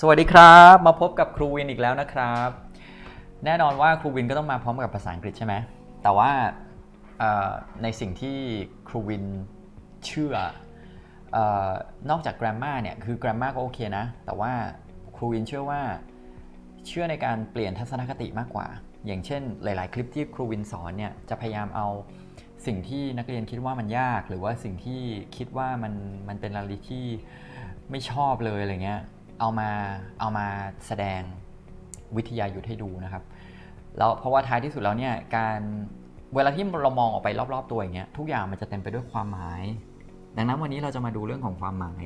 สวัสดีครับ มาพบกับครูวินอีกแล้วนะครับ แน่นอนว่าครูวินก็ต้องมาพร้อมกับภาษาอังกฤษใช่ไหมแต่ว่าในสิ่งที่ครูวินเชื่อออนอกจาก grammar เนี่ยคือ grammar ก็โอเคนะ แต่ว่าครูวินเชื่อว่าเชื่อในการเปลี่ยนทัศนคติมากกว่า อย่างเช่น หลาย ๆ คลิปที่ครูวินสอนเนี่ยจะพยายามเอาสิ่งที่นักเรียนคิดว่ามันยาก หรือว่าสิ่งที่คิดว่ามันมันเป็นอะไรที่ไม่ชอบเลยอะไรเงี้ย เอามาเอามาแสดงวิทยายุทธให้ดูนะครับแล้วเพราะว่าท้ายที่สุดแล้วเนี่ยการเวลาที่เรามองออกไปรอบ ๆ ตัวอย่างเงี้ยทุกอย่างมันจะเต็มไปด้วยความหมาย ดังนั้นวันนี้เราจะมาดูเรื่องของความหมาย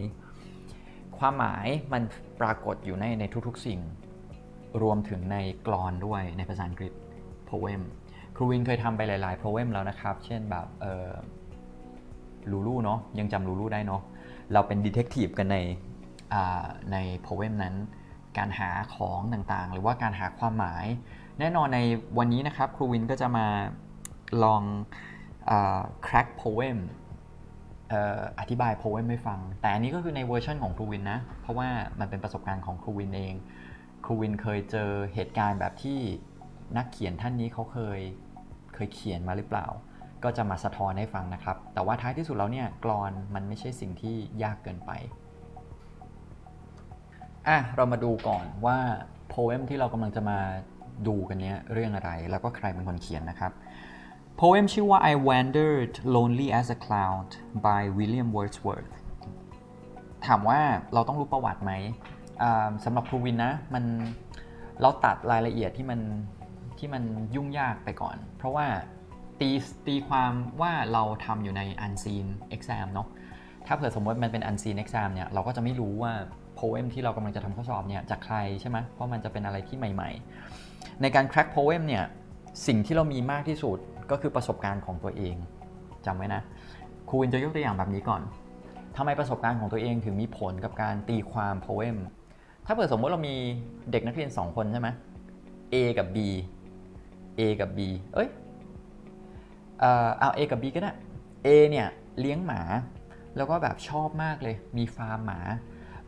ความหมายมันปรากฏอยู่ในในทุกๆสิ่ง รวมถึงในกลอนด้วยในภาษาอังกฤษ poem ครูวินเคยทำไปหลาย ๆ poem แล้วนะครับ เช่นแบบเออลูลูเนาะยังจำลูลูได้เนาะเราเป็นดีเทคทีฟกันใน ใน poem นั้น การหาของต่างๆ หรือว่าการหาความหมาย แน่นอนในวันนี้นะครับครูวินก็จะมาลองอ crack poem เอ่ออธิบาย poem ให้ฟัง แต่อันนี้ก็คือในเวอร์ชันของครูวินนะ เพราะว่ามันเป็นประสบการณ์ของครูวินเอง ครูวินเคยเจอเหตุการณ์แบบที่นักเขียนท่านนี้เขาเคยเคยเขียนมาหรือเปล่า ก็จะมาสะท้อนให้ฟังนะครับ แต่ว่าท้ายที่สุดแล้วเนี่ยกรอนมันไม่ใช่สิ่งที่ยากเกินไป อะเรามาดูก่อนว่า poem ที่เรากำลังจะมาดูกันเนี้ยเรื่องอะไรแล้วก็ใครเป็นคนเขียนนะครับ poem ชื่อว่า I Wandered Lonely as a Cloud by William Wordsworth ถามว่าเราต้องรู้ประวัติไหมสำหรับครูวินนะมันเราตัดรายละเอียดที่มันที่มันยุ่งยากไปก่อน เพราะว่าตีตีความว่าเราทำอยู่ใน unseen exam เนาะถ้าเผื่อสมมติมันเป็น unseen exam เนี่ยเราก็จะไม่รู้ว่า poem ที่เรากำลังจะทำข้อสอบเนี่ยจากใครใช่ไหมเพราะมันจะเป็นอะไรที่ใหม่ ๆ ในการ crack poem เนี่ยสิ่งที่เรามีมากที่สุดก็คือประสบการณ์ของตัวเองจำไว้นะครูวินจะยกตัวอย่างแบบนี้ก่อนทำไมประสบการณ์ของตัวเองถึงมีผลกับการตีความ poem ถ้าเผื่อสมมติเรามีเด็กนักเรียน 2 คนใช่ไหม A กับ B A กับ B เอ้ยเอ่อเอา A กับ B ก็ได้ A เนี่ยเลี้ยงหมา แล้วก็แบบชอบมากเลย มีฟาร์มหมา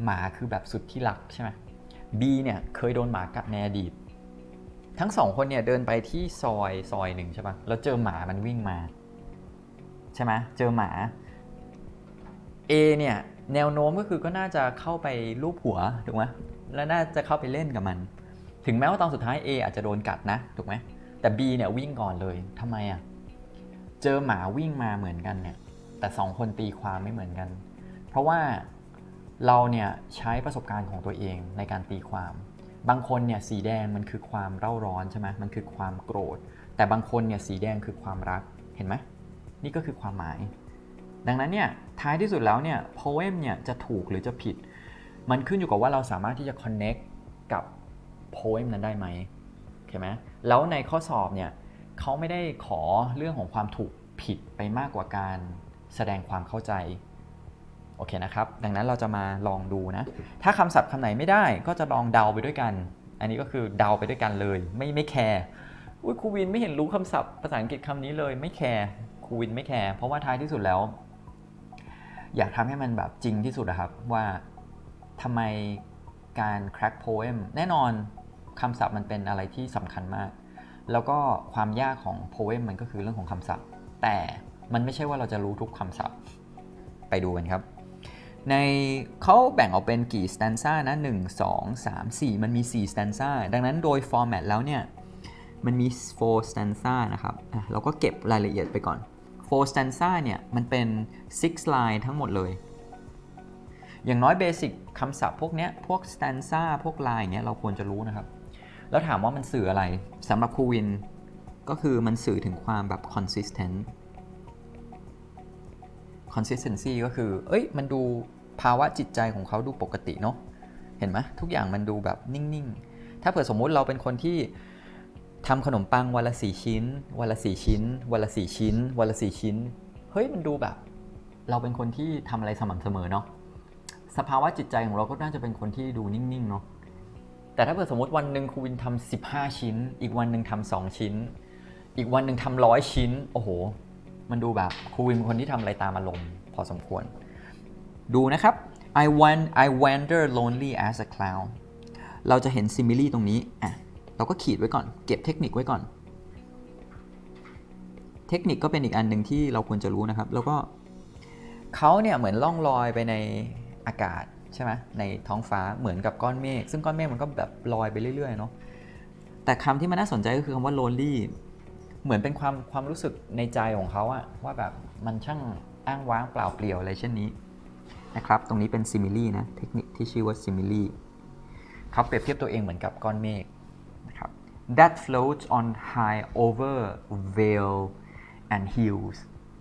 หมาคือแบบสุดที่รักใช่ไหม B เนี่ยเคยโดนหมากัดในอดีต ทั้งสองคนเนี่ยเดินไปที่ซอยซอยหนึ่งใช่ปะแล้วเจอหมามันวิ่งมา ใช่ไหมเจอหมา A เนี่ยแนวโน้มก็คือก็น่าจะเข้าไปลูบหัวถูกไหมแล้วน่าจะเข้าไปเล่นกับมัน ถึงแม้ว่าตอนสุดท้าย A อาจจะโดนกัดนะถูกไหมแต่ B เนี่ยวิ่งก่อนเลยทำไมอะเจอหมาวิ่งมาเหมือนกันเนี่ยแต่สองคนตีความไม่เหมือนกัน เพราะว่า เราเนี่ยใช้ประสบการณ์ของตัวเองในการตีความ บางคนเนี่ยสีแดงมันคือความเร่าร้อนใช่ไหมมันคือความโกรธ แต่บางคนเนี่ยสีแดงคือความรักเห็นไหมนี่ก็คือความหมาย ดังนั้นเนี่ยท้ายที่สุดแล้วเนี่ย poem เนี่ยจะถูกหรือจะผิด มันขึ้นอยู่กับว่าเราสามารถที่จะ connect กับ poem นั้นได้ไหมโอเคไหมแล้วในข้อสอบเนี่ยเขาไม่ได้ขอเรื่องของความถูกผิดไปมากกว่าการแสดงความเข้าใจ โอเคนะครับ ดังนั้นเราจะมาลองดูนะ ถ้าคำศัพท์คำไหนไม่ได้ก็จะลองเดาไปด้วยกัน อันนี้ก็คือเดาไปด้วยกันเลย ไม่ไม่แคร์อุ้ยครูวินไม่เห็นรู้คำศัพท์ภาษาอังกฤษคำนี้เลยไม่แคร์ครูวินไม่แคร์เพราะว่าท้ายที่สุดแล้ว อยากทำให้มันแบบจริงที่สุดนะครับว่าทำไมการ crack poem แน่นอนคำศัพท์มันเป็นอะไรที่สำคัญมาก แล้วก็ความยากของ poem มันก็คือเรื่องของคำศัพท์ แต่มันไม่ใช่ว่าเราจะรู้ทุกคำศัพท์ ไปดูกันครับ ในเขาแบ่งออกเป็นกี่ stanza นะ1 2 3 4มันมี4 stanza ดังนั้นโดย format แล้วเนี่ย มันมี4 stanza นะครับเราก็เก็บรายละเอียดไปก่อน4 stanza เนี่ย มันเป็น6 line ทั้งหมดเลย อย่างน้อยเบสิกคำศัพท์พวกเนี้ย พวก stanza พวก line เนี้ย เราควรจะรู้นะครับ แล้วถามว่ามันสื่ออะไรสำหรับครูวิน ก็คือมันสื่อถึงความแบบ consistent consistency ก็คือ เอ้ย มันดู ภาวะจิตใจของเขาดูปกติเนาะเห็นไหมทุกอย่างมันดูแบบนิ่งๆ ถ้าเผื่อสมมุติเราเป็นคนที่ทำขนมปังวันละสี่ชิ้น วันละสี่ชิ้น วันละสี่ชิ้น วันละสี่ชิ้น เฮ้ยมันดูแบบ เราเป็นคนที่ทำอะไรสม่ำเสมอเนาะสภาวะจิตใจของเราก็น่าจะเป็นคนที่ดูนิ่งๆเนาะแต่ถ้าเผื่อสมมติวันหนึ่งครูวินทำ15 ชิ้น อีกวันหนึ่งทำสองชิ้น อีกวันหนึ่งทำร้อยชิ้น โอ้โห มันดูแบบครูวินเป็นคนที่ทำอะไรตามอารมณ์พอสมควร ดูนะครับ I went I wander lonely as a clown เราจะเห็น simile ตรงนี้อะเราก็ขีดไว้ก่อน เก็บเทคนิคไว้ก่อน เทคนิคก็เป็นอีกอันหนึ่งที่เราควรจะรู้นะครับ แล้วก็เขาเนี่ยเหมือนล่องลอยไปในอากาศใช่ไหมในท้องฟ้าเหมือนกับก้อนเมฆซึ่งก้อนเมฆมันก็แบบลอยไปเรื่อยๆเนาะแต่คำที่มันน่าสนใจก็คือคำว่า lonely เหมือนเป็นความความรู้สึกในใจของเขาอะว่าแบบมันช่างอ้างว้างเปล่าเปลี่ยวอะไรเช่นนี้ นะครับ ตรงนี้เป็น simile นะ เทคนิคที่ชื่อว่า simile เขาเปรียบเทียบตัวเองเหมือนกับก้อนเมฆนะครับ that floats on high over vale and hills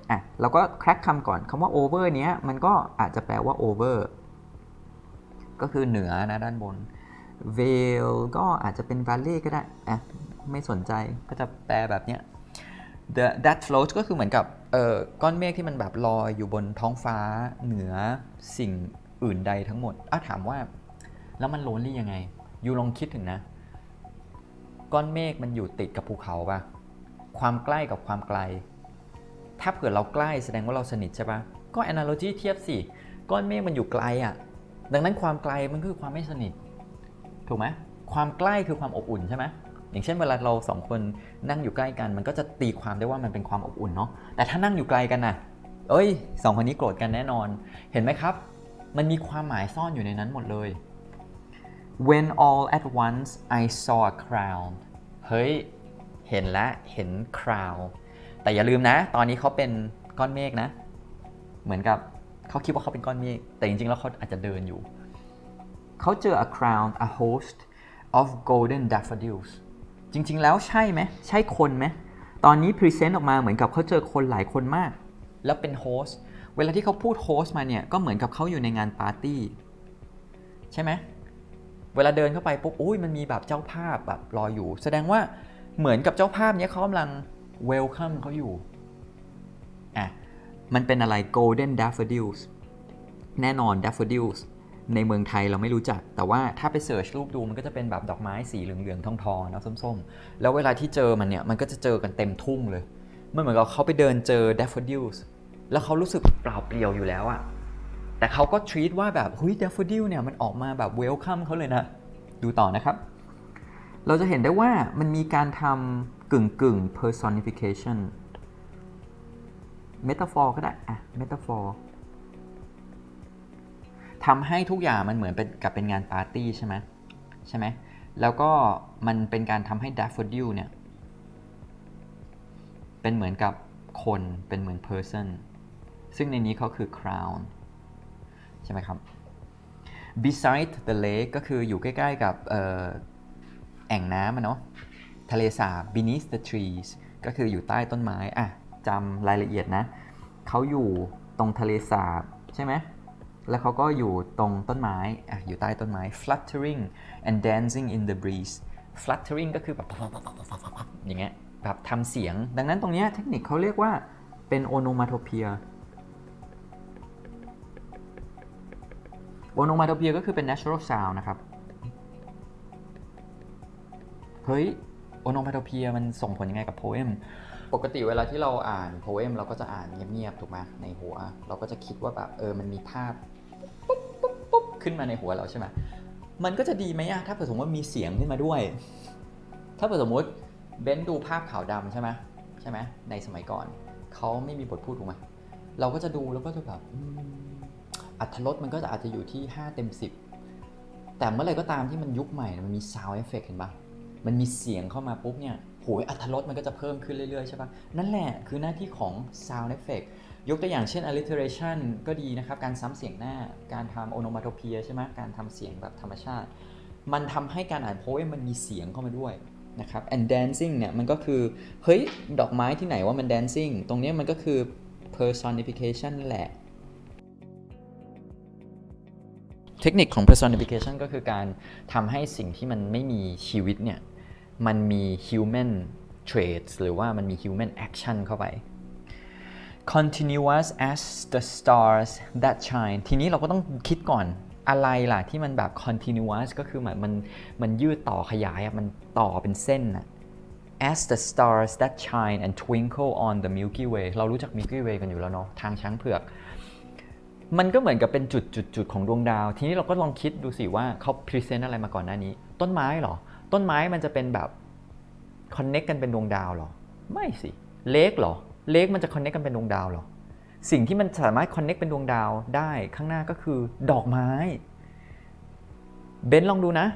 อะเราก็แครกคำก่อนคำว่า over เนี้ยมันก็อาจจะแปลว่า over ก็คือเหนือนะด้านบน vale ก็อาจจะเป็น valley ก็ได้อะไม่สนใจก็จะแปลแบบเนี้ย the that float ก็คือเหมือนกับเออก้อนเมฆที่มันแบบลอยอยู่บนท้องฟ้าเหนือสิ่งอื่นใดทั้งหมดอะถามว่า แล้วมันโลนลี่ยังไง อยู่ลองคิดถึงนะ ก้อนเมฆมันอยู่ติดกับภูเขาปะความใกล้กับความไกล ถ้าเผื่อเราใกล้แสดงว่าเราสนิทใช่ปะก็ analogy เทียบสิ ก้อนเมฆมันอยู่ไกลอะ่ะ ดังนั้นความไกลมันคือความไม่สนิท ถูกไหม ความใกล้คือความอบอุ่นใช่ไหม อย่างเช่นเวลาเราสองคนนั่งอยู่ใกล้กัน มันก็จะตีความได้ว่ามันเป็นความอบอุ่นเนาะแต่ถ้านั่งอยู่ไกลกันน่ะเอ้ยสองคนนี้โกรธกันแน่นอน เห็นไหมครับ มันมีความหมายซ่อนอยู่ในนั้นหมดเลย When all at once I saw a crown เฮ้ย เห็นแล้วเห็น crown แต่อย่าลืมนะ ตอนนี้เขาเป็นก้อนเมฆนะ เหมือนกับเขาคิดว่าเขาเป็นก้อนเมฆแต่จริงๆ แล้วเขาอาจจะเดินอยู่ เขาเจอ a crown a host of golden daffodils จริง ๆ แล้วใช่ไหมใช่คนไหมตอนนี้พรีเซนต์ออกมาเหมือนกับเขาเจอคนหลายคนมาก แล้วเป็นโฮสเวลาที่เขาพูดโฮสมาเนี่ยก็เหมือนกับเขาอยู่ในงานปาร์ตี้ใช่ไหมเวลาเดินเข้าไปปุ๊บอุ้ยมันมีแบบเจ้าภาพแบบรออยู่ แสดงว่าเหมือนกับเจ้าภาพเนี้ยเขากำลังเวลคัมเขาอยู่อะมันเป็นอะไร golden daffodils แน่นอน daffodils ในเมืองไทยเราไม่รู้จัก แต่ว่าถ้าไปเสิร์ชรูปดูมันก็จะเป็นแบบดอกไม้สีเหลืองๆทองๆนะส้มๆ แล้วเวลาที่เจอมันเนี่ยมันก็จะเจอกันเต็มทุ่งเลยมันเหมือนกับเขาไปเดินเจอ daffodils แล้วเขารู้สึกเปล่าเปลี่ยวอยู่แล้วอะแต่เขาก็ treat ว่าแบบเฮ้ย daffodil เนี่ยมันออกมาแบบ welcome เขาเลยนะ ดูต่อนะครับ เราจะเห็นได้ว่ามันมีการทำกึ่งกึ่ง personification metaphor ก็ได้อะ metaphor ทำให้ทุกอย่างมันเหมือนเป็นกับเป็นงานปาร์ตี้ใช่ไหมใช่ไหมแล้วก็มันเป็นการทำให้ daffodil เนี่ย เป็นเหมือนกับคนเป็นเหมือน person ซึ่งในนี้เขาคือ crown ใช่ไหมครับ beside the lake ก็คืออยู่ใกล้ๆกับเอ่อแอ่งน้ำอะเนาะทะเลสาบ beneath the trees ก็คืออยู่ใต้ต้นไม้ อะจำรายละเอียดนะ เขาอยู่ตรงทะเลสาบใช่ไหม แล้วเขาก็อยู่ตรงต้นไม้อะอยู่ใต้ต้นไม้ fluttering and dancing in the breeze fluttering ก็คือแบบอย่างเงี้ยแบบทำเสียง ดังนั้นตรงเนี้ยเทคนิคเขาเรียกว่าเป็น onomatopoeia onomatopoeia ก็คือเป็น natural sound นะครับ เฮ้ย onomatopoeia มันส่งผลยังไงกับ poem ปกติเวลาที่เราอ่าน poem เราก็จะอ่านเงียบๆถูกไหมในหัว เราก็จะคิดว่าแบบเออมันมีภาพปุ๊บปุ๊บปุ๊บขึ้นมาในหัวเราใช่ไหมมันก็จะดีไหมอะถ้าเผื่อสมมติว่ามีเสียงขึ้นมาด้วย ถ้าเผื่อสมมติเบนดูภาพขาวดำใช่ไหมใช่ไหมในสมัยก่อนเขาไม่มีบทพูดถูกไหมเราก็จะดูแล้วก็จะแบบอัตรสมันก็จะอาจจะอยู่ที่ 5 เต็ม 10 แต่เมื่อไรก็ตามที่มันยุคใหม่มันมี sound effect เห็นปะมันมีเสียงเข้ามาปุ๊บเนี่ย โหยอัตรสมันก็จะเพิ่มขึ้นเรื่อยๆใช่ปะนั่นแหละคือหน้าที่ของ sound effect ยกตัวอย่างเช่น alliteration ก็ดีนะครับ การซ้ำเสียงหน้า การทำ onomatopoeia ใช่ไหมการทำเสียงแบบธรรมชาติ มันทำให้การอ่านโพยมันมีเสียงเข้ามาด้วยนะครับ and dancing เนี่ยมันก็คือ เฮ้ย ดอกไม้ที่ไหนว่ามัน dancing ตรงเนี้ยมันก็คือ personification นั่แหละ เทคนิคของ personification ก็คือการทำให้สิ่งที่มันไม่มีชีวิตเนี่ย มันมี human traits หรือว่ามันมี human action เข้าไป continuous as the stars that shine ทีนี้เราก็ต้องคิดก่อนอะไรล่ะที่มันแบบ continuous ก็คือเหมือนมันมันยืดต่อขยายอะมันต่อเป็นเส้นอะ as the stars that shine and twinkle on the Milky Way เรารู้จัก Milky Way กันอยู่แล้วเนาะทางช้างเผือก มันก็เหมือนกับเป็นจุดจุดจุดของดวงดาว ทีนี้เราก็ลองคิดดูสิว่าเขาพรีเซนต์อะไรมาก่อนหน้านี้ ต้นไม้เหรอ ต้นไม้มันจะเป็นแบบคอนเน็กกันเป็นดวงดาวหรอ ไม่สิ เลกเหรอ เลกมันจะคอนเน็กกันเป็นดวงดาวหรอ สิ่งที่มันสามารถคอนเน็กเป็นดวงดาวได้ข้างหน้าก็คือดอกไม้ เบนลองดูนะ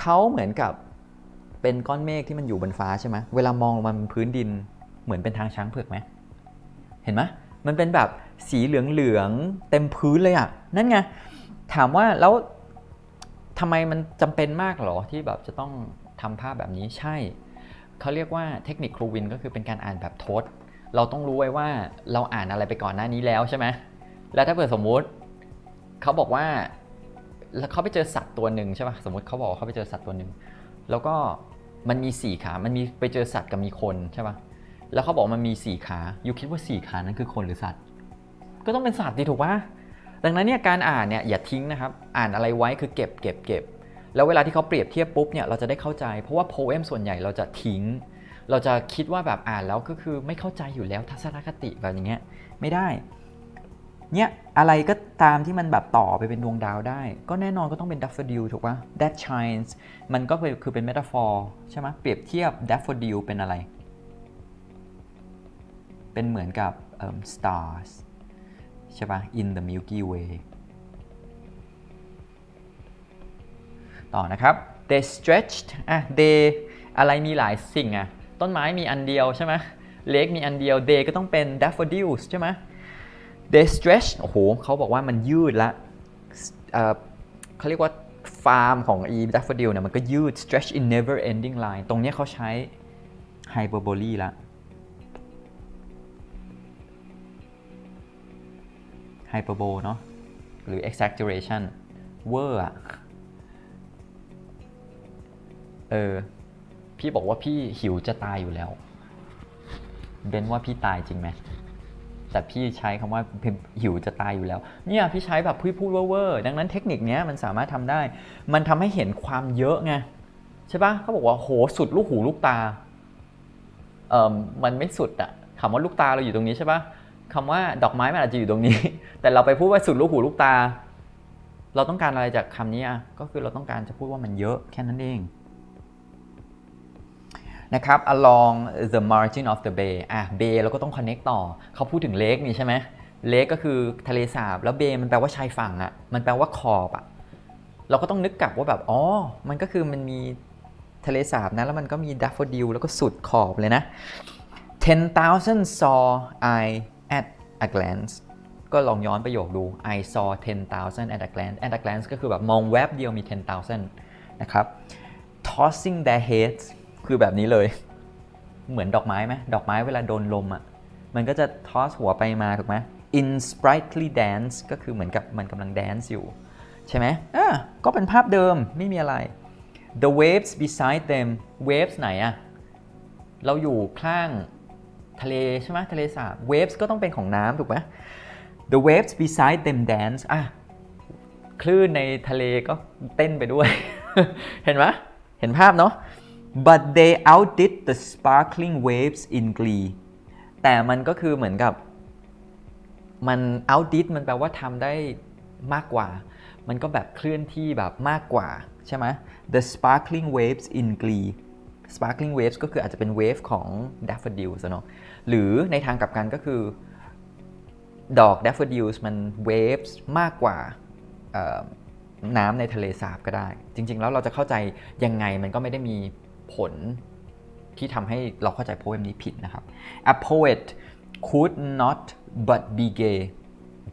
เขาเหมือนกับเป็นก้อนเมฆที่มันอยู่บนฟ้าใช่ไหมเวลามองลงมาบนพื้นดินเหมือนเป็นทางช้างเผือกไหม เห็นไหมมันเป็นแบบสีเหลือง ๆ เต็มพื้นเลยอะ่ะ นั่นไง ถามว่าแล้ว ทำไมมันจำเป็นมากเหรอที่แบบจะต้องทำภาพแบบนี้ใช่ เขาเรียกว่าเทคนิคครูวินก็คือเป็นการอ่านแบบทษเราต้องรู้ไว้ว่าเราอ่านอะไรไปก่อนหน้านี้แล้วใช่ไหมแล้วถ้าเกิดสมมุติเขาบอกว่าแล้วเขาไปเจอสัตว์ตัวหนึ่งใช่ป่ะสมมติเขาบอกเขาไปเจอสัตว์ตัวหนึ่งแล้วก็มันมีสี่ขา มันมีไปเจอสัตว์กับมีคนใช่ป่ะแล้วเขาบอกมันมีสี่ขาอยู่คิดว่าสี่ขานั้นคือคนหรือสัตว์ ก็ต้องเป็นสัตว์ดิถูกป่ะ ดังนั้นเนี่ยการอ่านเนี่ยอย่าทิ้งนะครับ อ่านอะไรไว้คือเก็บเก็บเก็บแล้วเวลาที่เขาเปรียบเทียบปุ๊บเนี่ยเราจะได้เข้าใจ เพราะว่าโพเอมส่วนใหญ่เราจะทิ้ง เราจะคิดว่าแบบอ่านแล้วก็คือไม่เข้าใจอยู่แล้วทัศนคติแบบอย่างเงี้ยไม่ได้เนี่ยอะไรก็ตามที่มันแบบต่อไปเป็นดวงดาวได้ ก็แน่นอนก็ต้องเป็น daffodil ถูกปะ that shines มันก็คือเป็น metaphor ใช่ไหมเปรียบเทียบ daffodil เป็นอะไร เป็นเหมือนกับ stars ใช่ปะ in the Milky Way ต่อนะครับ they stretched อะ they อะไรมีหลายสิ่งอะ ต้นไม้มีอันเดียวใช่ไหมเล็กมีอันเดียว they ก็ต้องเป็น daffodils ใช่ไหม they stretch โอ้โหเขาบอกว่ามันยืดละเขาเรียกว่าฟาร์มของ e daffodil เนี่ยมันก็ยืด stretch in never ending line ตรงเนี้ยเขาใช้ hyperbole ละ hyperbole เนาะหรือ exaggeration เวอร์อะเออ พี่บอกว่าพี่หิวจะตายอยู่แล้ว เบนว่าพี่ตายจริงไหม แต่พี่ใช้คำว่าหิวจะตายอยู่แล้ว เนี่ยพี่ใช้แบบพี่พูดเวอร์ดังนั้นเทคนิคเนี้ยมันสามารถทำได้ มันทำให้เห็นความเยอะไงใช่ปะเขาบอกว่าโหสุดลูกหูลูกตา เออมันไม่สุดอะคำว่าลูกตาเราอยู่ตรงนี้ใช่ปะ คำว่าดอกไม้มันอาจจะอยู่ตรงนี้ แต่เราไปพูดว่าสุดลูกหูลูกตา เราต้องการอะไรจากคำนี้อะก็คือเราต้องการจะพูดว่ามันเยอะแค่นั้นเองนะครับ along the margin of the bay อะ bay เราก็ต้อง connect ต่อ เขาพูดถึง lake นี่ใช่ไหม lake ก็คือทะเลสาบ แล้ว bay มันแปลว่าชายฝั่งอะมันแปลว่าขอบอะเราก็ต้องนึกกลับว่าแบบ อ๋อ มันก็คือมันมีทะเลสาบนะ แล้วมันก็มี daffodil แล้วก็สุดขอบเลยนะ10,000 saw I at a glance ก็ลองย้อนประโยคดู I saw 10,000 at a glance at a glance ก็คือแบบมองแวบเดียวมี 10,000 นะครับ tossing their heads คือแบบนี้เลย เหมือนดอกไม้ไหมดอกไม้เวลาโดนลมอะ่ะ มันก็จะทอสหัวไปมาถูกไหม in sprightly dance ก็คือเหมือนกับมันกำลังแดนซ์อยู่ ใช่ไหมอะก็เป็นภาพเดิมไม่มีอะไร the waves beside them waves ไหนอะเราอยู่ข้าง ทะเลใช่ไหมทะเลสาบ waves ก็ต้องเป็นของน้ำถูกไหม the waves beside them dance อะคลื่นในทะเลก็เต้นไปด้วย เห็นไหมเห็นภาพเนาะ but they outdid the sparkling waves in glee แต่มันก็คือเหมือนกับ มัน outdid มันแปลว่าทำได้มากกว่า มันก็แบบเคลื่อนที่แบบมากกว่า ใช่ไหม the sparkling waves in glee sparkling waves ก็คืออาจจะเป็น wave ของ daffodils อะเนาะหรือในทางกลับกันก็คือ ดอก daffodils มัน waves มากกว่าน้ำในทะเลสาบก็ได้ จริง ๆ แล้วเราจะเข้าใจยังไงมันก็ไม่ได้มีผลที่ทำให้เราเข้าใจโพเอมนี้ผิดนะครับ A poet could not but be gay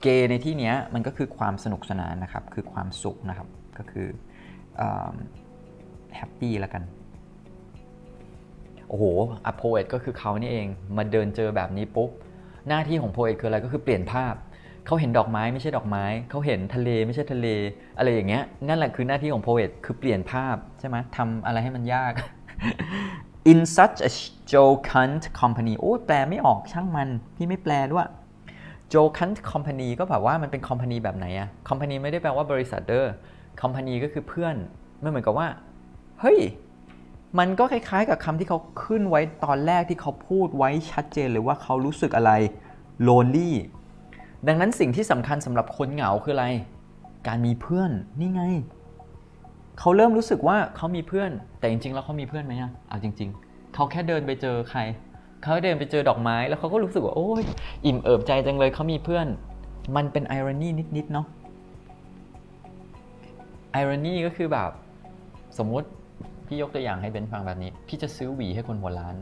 gay ในที่นี้มันก็คือความสนุกสนานนะครับ คือความสุขนะครับ ก็คือแฮปปี้แล้วกัน โอ้โห A poet ก็คือเขานี่เอง มาเดินเจอแบบนี้ปุ๊บ หน้าที่ของ poet คืออะไรก็คือเปลี่ยนภาพ เขาเห็นดอกไม้ไม่ใช่ดอกไม้ เขาเห็นทะเลไม่ใช่ทะเล อะไรอย่างเงี้ย นั่นแหละคือหน้าที่ของ poet คือเปลี่ยนภาพใช่ไหมทำอะไรให้มันยาก in such a jocund company โอ้แปลไม่ออกช่างมัน พี่ไม่แปลด้วย jocund company ก็แบบว่ามันเป็น company แบบไหนอะ company ไม่ได้แปลว่าบริษัทเด้อ company ก็คือเพื่อนไม่เหมือนกับว่า เฮ้ย มันก็คล้ายๆ กับคำที่เขาขึ้นไว้ตอนแรกที่เขาพูดไว้ชัดเจนเลยว่าเขารู้สึกอะไร lonely ดังนั้นสิ่งที่สำคัญสำหรับคนเหงาคืออะไร การมีเพื่อนนี่ไง เขาเริ่มรู้สึกว่าเขามีเพื่อน แต่จริงๆ แล้วเขามีเพื่อนไหมอะเอาจริง ๆ เขาแค่เดินไปเจอใคร เขาเดินไปเจอดอกไม้ แล้วเขาก็รู้สึกว่าโอ้ยอิ่มเอิบใจจังเลยเขามีเพื่อน มันเป็นไอรอนีนิดๆเนาะไอรอนีก็คือแบบสมมติ พี่ยกตัวอย่างให้เบนฟังแบบนี้ พี่จะซื้อหวีให้คนหัวล้าน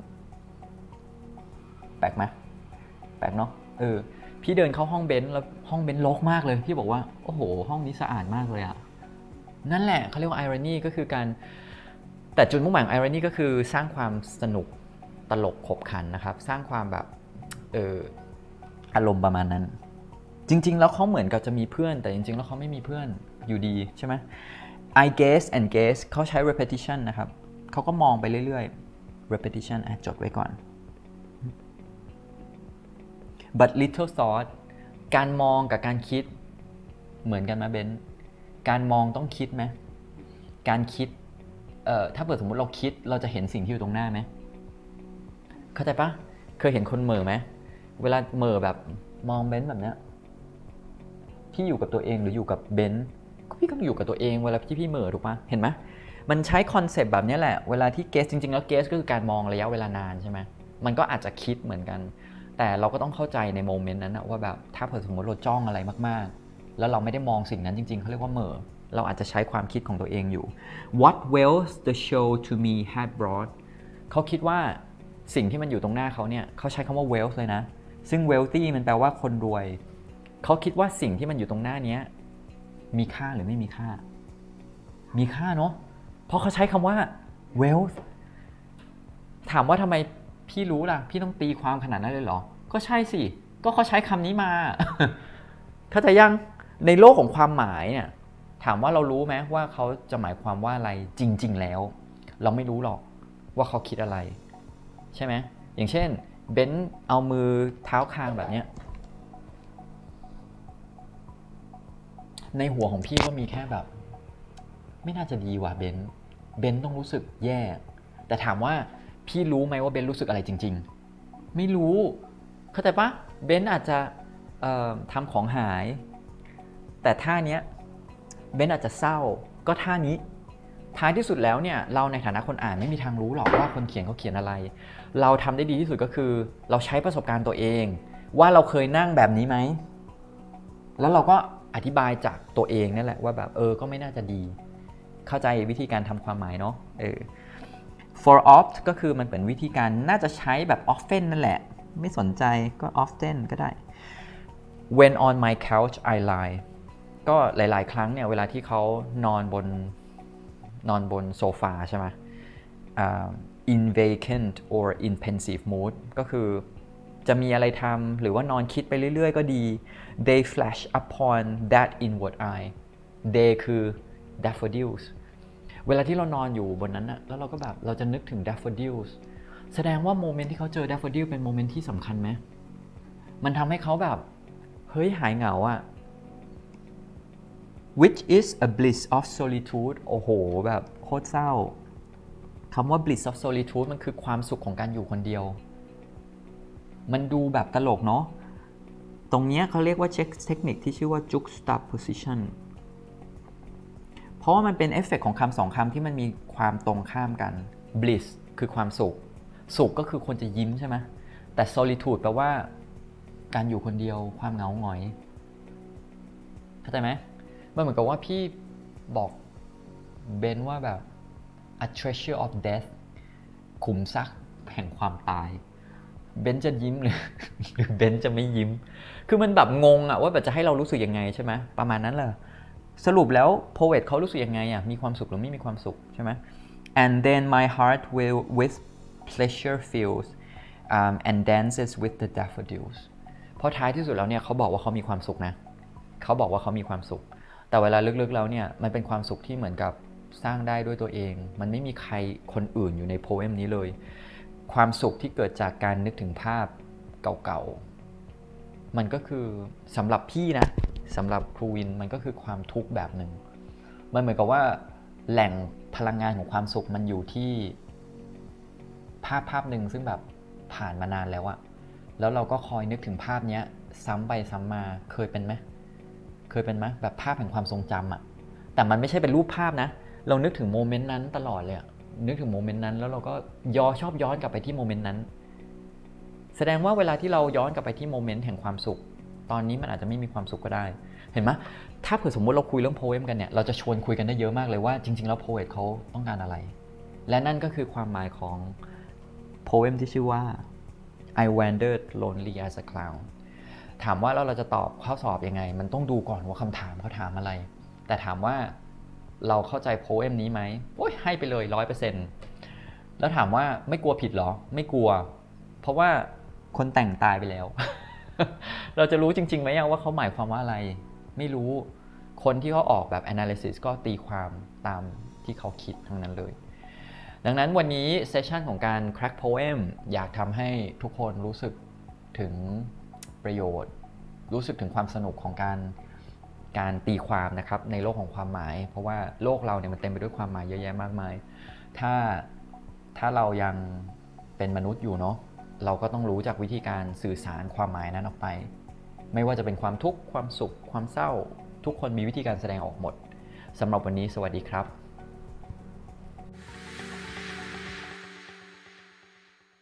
แปลกไหมแปลกเนาะเออ พี่เดินเข้าห้องเบนแล้วห้องเบนรกมากเลย พี่บอกว่าโอ้โห ห้องนี้สะอาดมากเลยอะนั่นแหละเขาเรียกว่าไอรอนีก็คือการ แต่จุดมุ่งหมายของไอรอนีก็คือสร้างความสนุกตลกขบขันนะครับ สร้างความแบบเอออารมณ์ประมาณนั้น จริง ๆ แล้วเขาเหมือนกับจะมีเพื่อน แต่จริง ๆ แล้วเขาไม่มีเพื่อนอยู่ดีใช่ไหม I guess and guess เขาใช้ repetition นะครับเขาก็มองไปเรื่อยๆ repetition อะจดไว้ก่อน but little thought การมองกับการคิดเหมือนกันไหมเบนซ์การมองต้องคิดไหมการคิดเอ่อถ้าเปิดสมมติเราคิดเราจะเห็นสิ่งที่อยู่ตรงหน้าไหมเข้าใจปะเคยเห็นคนเหม่อไหมเวลาเหม่อแบบมองเบนซ์แบบเนี้ยพี่อยู่กับตัวเองหรืออยู่กับเบนซ์ พี่ก็อยู่กับตัวเองเวลาที่พี่เหม่อถูกปะเห็นไหมมันใช้คอนเซปต์แบบนี้แหละ เวลาที่เกสจริงๆแล้วเกสก็คือการมองระยะเวลานานใช่ไหมมันก็อาจจะคิดเหมือนกัน แต่เราก็ต้องเข้าใจในโมเมนต์นั้นนะว่าแบบถ้าเผื่อสมมติเราจ้องอะไรมากๆ แล้วเราไม่ได้มองสิ่งนั้นจริงๆเขาเรียกว่าเหม่อเราอาจจะใช้ความคิดของตัวเองอยู่ What wealth the show to me had brought เขาคิดว่าสิ่งที่มันอยู่ตรงหน้าเขาเนี่ยเขาใช้คำว่า wealth เลยนะ ซึ่ง wealthy มันแปลว่าคนรวย เขาคิดว่าสิ่งที่มันอยู่ตรงหน้านี้ มีค่าหรือไม่มีค่า มีค่าเนาะเพราะเขาใช้คำว่า wealth ถามว่าทำไมพี่รู้ล่ะ พี่ต้องตีความขนาดนั้นเลยเหรอ ก็ใช่สิ ก็เขาใช้คำนี้มา เข้าใจยังในโลกของความหมายเนี่ยถามว่าเรารู้ไหมว่าเขาจะหมายความว่าอะไรจริง ๆ แล้ว เราไม่รู้หรอกว่าเขาคิดอะไร ใช่ไหมอย่างเช่นเบนซ์เอามือเท้าคางแบบเนี้ย ในหัวของพี่ก็มีแค่แบบ ไม่น่าจะดีว่ะเบนเบนต้องรู้สึกแย่ แต่ถามว่าพี่รู้ไหมว่าเบนรู้สึกอะไรจริง ๆ ไม่รู้ เข้าใจปะเบนอาจจะเอ่อทำของหาย แต่ท่าเนี้ยเบนอาจจะเศร้าก็ท่านี้ ท้ายที่สุดแล้วเนี่ยเราในฐานะคนอ่านไม่มีทางรู้หรอกว่าคนเขียนเขาเขียนอะไร เราทำได้ดีที่สุดก็คือ เราใช้ประสบการณ์ตัวเอง ว่าเราเคยนั่งแบบนี้ไหมแล้วเราก็ อธิบายจากตัวเองนั่นแหละว่าแบบเออก็ไม่น่าจะดี เข้าใจวิธีการทำความหมายเนาะเออ for oft ก็คือมันเป็นวิธีการน่าจะใช้แบบ often นั่นแหละ ไม่สนใจก็ often ก็ได้ when on my couch I lie ก็หลาย ๆ ครั้งเนี่ยเวลาที่เขานอนบนนอนบนโซฟาใช่ไหมอ่า in vacant or in pensive mood ก็คือ จะมีอะไรทำหรือว่านอนคิดไปเรื่อยๆ ก็ดี they flash upon that inward eye they คือ daffodils เวลาที่เรานอนอยู่บนนั้นอะแล้วเราก็แบบเราจะนึกถึง daffodils แสดงว่าโมเมนต์ที่เขาเจอ daffodil เป็นโมเมนต์ที่สำคัญไหม มันทำให้เขาแบบ เฮ้ยหายเหงาอะ which is a bliss of solitude โอ้โห แบบโคตรเศร้าคำว่า bliss of solitude มันคือความสุขของการอยู่คนเดียว มันดูแบบตลกเนาะ ตรงเนี้ยเขาเรียกว่าเช็คเทคนิคที่ชื่อว่า juxtaposition เพราะว่ามันเป็นเอฟเฟกต์ของคำสองคำที่มันมีความตรงข้ามกัน bliss คือความสุข สุขก็คือคนจะยิ้มใช่ไหมแต่ solitude แปลว่าการอยู่คนเดียวความเหงาหงอยเข้าใจไหมมันเหมือนกับว่าพี่บอกเบนว่าแบบ a treasure of death ขุมทรัพย์แห่งความตาย เบนจะยิ้มหรือหรือเบนจะไม่ยิ้ม คือมันแบบงงอะว่าแบบจะให้เรารู้สึกยังไงใช่ไหมประมาณนั้นเลยสรุปแล้วโพเอตเขารู้สึกยังไงอะมีความสุขหรือไม่มีความสุขใช่ไหม and then my heart will with pleasure fills um, and dances with the daffodils เพราะท้ายที่สุดแล้วเนี่ยเขาบอกว่าเขามีความสุขนะเขาบอกว่าเขามีความสุข แต่เวลาลึกๆแล้วเนี่ยมันเป็นความสุขที่เหมือนกับสร้างได้ด้วยตัวเอง มันไม่มีใครคนอื่นอยู่ในโพเอมนี้เลย ความสุขที่เกิดจากการนึกถึงภาพเก่าๆ มันก็คือสำหรับพี่นะสำหรับครูวินมันก็คือความทุกข์แบบหนึ่งมันเหมือนกับว่าแหล่งพลังงานของความสุขมันอยู่ที่ภาพภาพหนึ่งซึ่งแบบผ่านมานานแล้วอะแล้วเราก็คอยนึกถึงภาพเนี้ยซ้ำไปซ้ำมาเคยเป็นไหมเคยเป็นไหมแบบภาพแห่งความทรงจำอะแต่มันไม่ใช่เป็นรูปภาพนะ เรานึกถึงโมเมนต์นั้นตลอดเลยอะ นึกถึงโมเมนต์นั้น แล้วเราก็ยอชอบย้อนกลับไปที่โมเมนต์นั้น แสดงว่าเวลาที่เราย้อนกลับไปที่โมเมนต์แห่งความสุข ตอนนี้มันอาจจะไม่มีความสุขก็ได้ เห็นไหมถ้าเผื่อสมมติเราคุยเรื่องโพเอมกันเนี่ยเราจะชวนคุยกันได้เยอะมากเลยว่าจริง ๆ แล้วโพเอตเขาต้องการอะไร และนั่นก็คือความหมายของโพเอมที่ชื่อว่า I wandered lonely as a clown ถามว่าแล้วเราจะตอบข้อสอบยังไง มันต้องดูก่อนว่าคำถามเขาถามอะไร แต่ถามว่า เราเข้าใจโพเอมนี้ไหมโอ้ยให้ไปเลยร้อยเปอร์เซ็นต์แล้วถามว่าไม่กลัวผิดเหรอ ไม่กลัว เพราะว่าคนแต่งตายไปแล้ว เราจะรู้จริงๆไหมว่าเขาหมายความว่าอะไร ไม่รู้คนที่เขาออกแบบ analysis ก็ตีความตามที่เขาคิดทั้งนั้นเลย ดังนั้นวันนี้เซสชันของการ crack poem อยากทำให้ทุกคนรู้สึกถึงประโยชน์ รู้สึกถึงความสนุกของการ การตีความนะครับในโลกของความหมาย เพราะว่าโลกเราเนี่ยมันเต็มไปด้วยความหมายเยอะแยะมากมาย ถ้าถ้าเรายังเป็นมนุษย์อยู่เนาะเราก็ต้องรู้จากวิธีการสื่อสารความหมายนั้นออกไป ไม่ว่าจะเป็นความทุกข์ความสุข ความเศร้า ทุกคนมีวิธีการแสดงออกหมดสำหรับวันนี้สวัสดีครับ